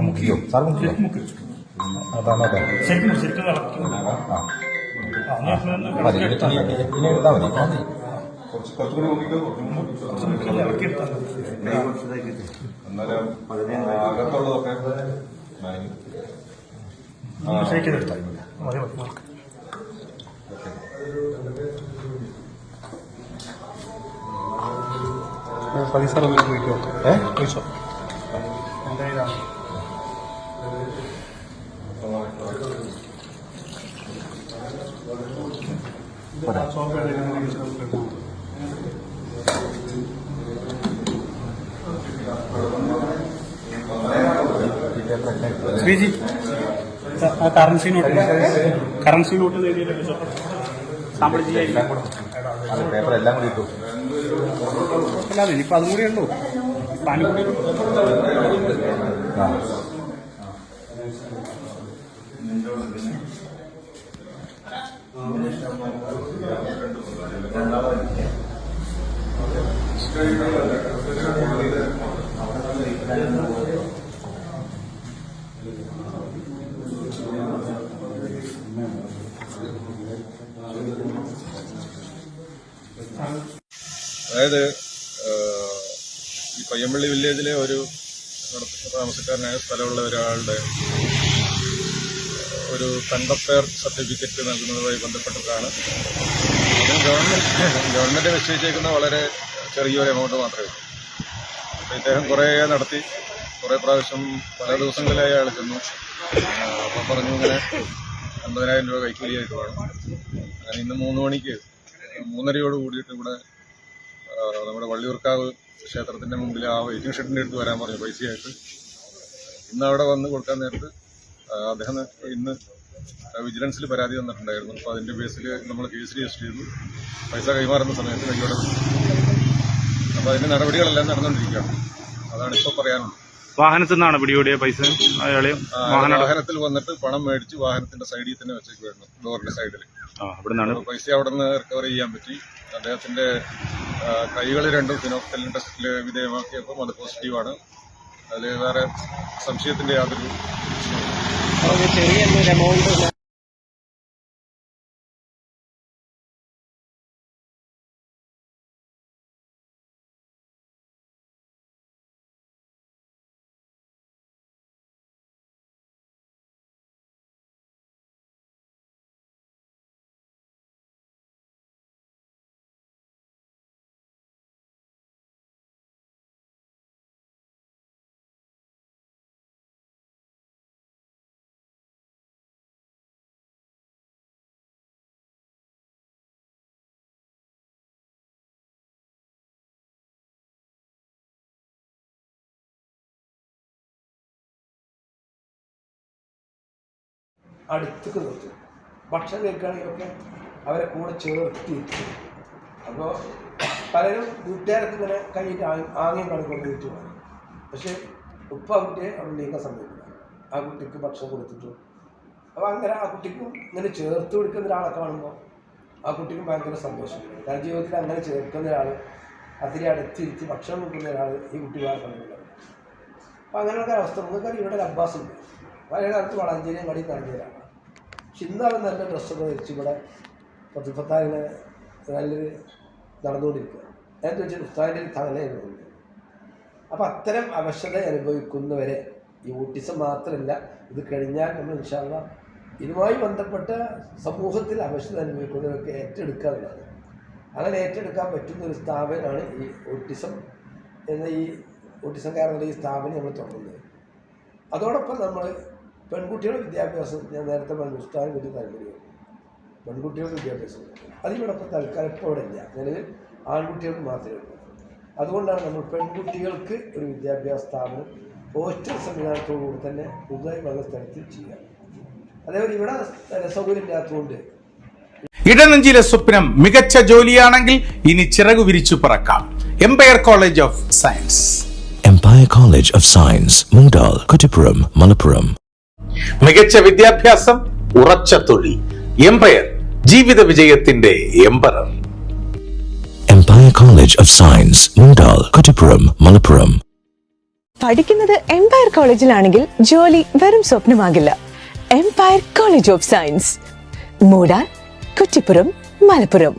മുക്കിയോ sir മുക്കിയോ അതാണ് അതെ ശരിക്കും ശരിക്കും മതി. ഇനി എടുത്താൽ മതി. കുറച്ച് കുറച്ചുകൂടി നോക്കിക്കോ. കുറച്ചും കൂടി. പൈസ ചോദിക്കോ ഏ? പൈസ ശ്രീജി കറൻസി നോട്ട് കറൻസി നോട്ട് നേടിയില്ല സാമ്പിൾ ചെയ്യാൻ പേപ്പർ എല്ലാം കൂടി ഇട്ടു. അല്ലാതെ ഇനിയിപ്പോൾ അതും കൂടി ഉള്ളൂ. പാനി ആ. അതായത് ഈ പയ്യമ്പള്ളി വില്ലേജിലെ ഒരു താമസക്കാരനായ സ്ഥലമുള്ള ഒരാളുടെ ഒരു കണ്ടപ്പയർ സർട്ടിഫിക്കറ്റ് നൽകുന്നതുമായി ബന്ധപ്പെട്ടതാണ്. ഗവൺമെന്റ് ഗവൺമെന്റ് നിശ്ചയിച്ചേക്കുന്ന വളരെ ചെറിയൊരു എമൗണ്ട് മാത്രമേ അപ്പോൾ ഇദ്ദേഹം കുറേ നടത്തി കുറേ പ്രാവശ്യം പല ദിവസങ്ങളിലായി അയാൾ ചെന്നു. അപ്പം പറഞ്ഞു ഇങ്ങനെ അമ്പതിനായിരം രൂപ കൈക്കൂലിയായിട്ട് വേണം. അങ്ങനെ ഇന്ന് മൂന്ന് മണിക്ക് മൂന്നരയോട് കൂടിയിട്ട് ഇവിടെ നമ്മുടെ വള്ളിയൂർക്കാവ് ക്ഷേത്രത്തിന്റെ മുമ്പിൽ ആ വെയിറ്റിംഗ് ഷെഡിന്റെ അടുത്ത് വരാൻ പറഞ്ഞു പൈസയായിട്ട്. ഇന്ന് അവിടെ വന്ന് കൊടുക്കാൻ നേരത്ത് അദ്ദേഹം ഇന്ന് വിജിലൻസിൽ പരാതി തന്നിട്ടുണ്ടായിരുന്നു. അപ്പോൾ അതിന്റെ ബേസിൽ നമ്മൾ കേസ് രജിസ്റ്റർ ചെയ്തു. പൈസ കൈമാറുന്ന സമയത്ത് കൈയോടെ അപ്പോൾ അതിന്റെ നടപടികളെല്ലാം നടന്നുകൊണ്ടിരിക്കുകയാണ് അതാണ് ഇപ്പോൾ പറയാനുള്ളത്. വാഹനത്തിൽ നിന്നാണ് പിടികൂടിയ പൈസ അയാളെ ആ, വാഹനത്തിൽ വന്നിട്ട് പണം മേടിച്ച് വാഹനത്തിന്റെ സൈഡിൽ തന്നെ വെച്ചേക്കുവായിരുന്നു ഡോറിന്റെ സൈഡിൽ ആ അവിടെ നിന്നാണ് പൈസ അവിടെ നിന്ന് റിക്കവർ ചെയ്യാൻ പറ്റി. അദ്ദേഹത്തിന്റെ കൈകൾ രണ്ടും ഫിനോക്സലിൻ ടെസ്റ്റിൽ വിധേയമാക്കിയപ്പോൾ അത് പോസിറ്റീവാണ് അതിൽ വേറെ സംശയത്തിന്റെ യാതൊരു അടുത്തേക്ക് നിർത്തും. ഭക്ഷണം കഴിക്കുകയാണെങ്കിലൊക്കെ അവരെ കൂടെ ചേർത്തി അപ്പോൾ പലരും വീട്ടുകാരൊക്കെ ഇങ്ങനെ കയ്യിൽ ആംഗ്യം കാണിക്കൊണ്ട് വീട്ടിൽ പോകും പക്ഷേ ഉപ്പ കുട്ടിയെ അവിടെ നീക്കാൻ സമ്മതിക്കില്ല. ആ കുട്ടിക്ക് ഭക്ഷണം കൊടുത്തിട്ടു. അപ്പോൾ അങ്ങനെ ആ കുട്ടിക്കും ഇങ്ങനെ ചേർത്ത് കൊടുക്കുന്ന ഒരാളെ കാണുമ്പോൾ ആ കുട്ടിക്കും ഭയങ്കര സന്തോഷം. കാരണം ജീവിതത്തിൽ അങ്ങനെ ചേർക്കുന്ന ഒരാൾ അതിരി അടുത്തിരുത്തി ഭക്ഷണം കൊടുക്കുന്ന ഒരാൾ ഈ കുട്ടി വേറെ അപ്പോൾ അപ്പം അങ്ങനെയുള്ള അവസ്ഥ. നമുക്കറിയാം ഇവിടെ ഒരു അബ്ബാസ് ഉണ്ട് പഴയ കാലത്ത് വളാഞ്ചേരിയും കടി നടന്നവരാണ് പക്ഷെ ഇന്ന് അവൻ നല്ല ഡ്രസ്സൊക്കെ ധരിച്ച് ഇവിടെ പത്തിപ്പത്താറിനെ നല്ലൊരു നടന്നുകൊണ്ടിരിക്കുക. എന്താ വെച്ചാൽ ഉസ്താദിന്റെ ഒരു തലയായിരുന്നു അപ്പം അത്തരം അവശത അനുഭവിക്കുന്നവരെ ഈ ഓട്ടിസം മാത്രമല്ല ഇത് കഴിഞ്ഞാൽ നമ്മൾ ഇൻഷാല്ല ഇതുമായി ബന്ധപ്പെട്ട സമൂഹത്തിൽ അവശത അനുഭവിക്കുന്നവരൊക്കെ ഏറ്റെടുക്കുക എന്നുള്ളത് അങ്ങനെ ഏറ്റെടുക്കാൻ പറ്റുന്ന ഒരു സ്ഥാപനമാണ് ഈ ഓട്ടിസം എന്ന ഈ ഓട്ടിസം കാരണം ഈ സ്ഥാപനം നമ്മൾ തുടങ്ങുന്നത്. അതോടൊപ്പം നമ്മൾ പെൺകുട്ടികളുടെ വിദ്യാഭ്യാസം ഞാൻ നേരത്തെ പറഞ്ഞു ഉസ്താദിന് വലിയ താല്പര്യമാണ് പെൺകുട്ടികളുടെ വിദ്യാഭ്യാസം. അതിനോടൊപ്പം തൽക്കാലം ഇപ്പോൾ ഇവിടെ ഇല്ല. നിലവിൽ ആൺകുട്ടികൾക്ക് മാത്രമേ ഉള്ളൂ. അതുകൊണ്ടാണ് നമ്മൾ പെൺകുട്ടികൾക്ക് ഒരു വിദ്യാഭ്യാസ സ്ഥാപനം ഹോസ്റ്റൽ സംവിധാനത്തോടുകൂടി തന്നെ പുതുതായി വന്ന സ്ഥലത്ത് ചെയ്യാം അതേപോലെ ഇവിടെ സൗകര്യം ഇല്ലാത്തതുകൊണ്ട് ഇടനെഞ്ചിലെ സ്വപ്നം മികച്ച ജോലിയാണെങ്കിൽ ഇനി ചിറകു വിരിച്ചു പറക്കാം. Empire college of science Empire college of science Mundal, Kuttippuram Malappuram. മികച്ച വിദ്യാഭ്യാസം ഉറച്ച തൊഴിൽ എംപയർ ജീവിത വിജയത്തിന്റെ Empire Empire college of science Kutipuram, Malappuram പഠിക്കുന്നത് എംപയർ കോളേജിലാണെങ്കിൽ ജോലി വെറും സ്വപ്നമാകില്ല. എംപയർ കോളേജ് ഓഫ് സയൻസ് മൂടാർ കുറ്റിപ്പുറം മലപ്പുറം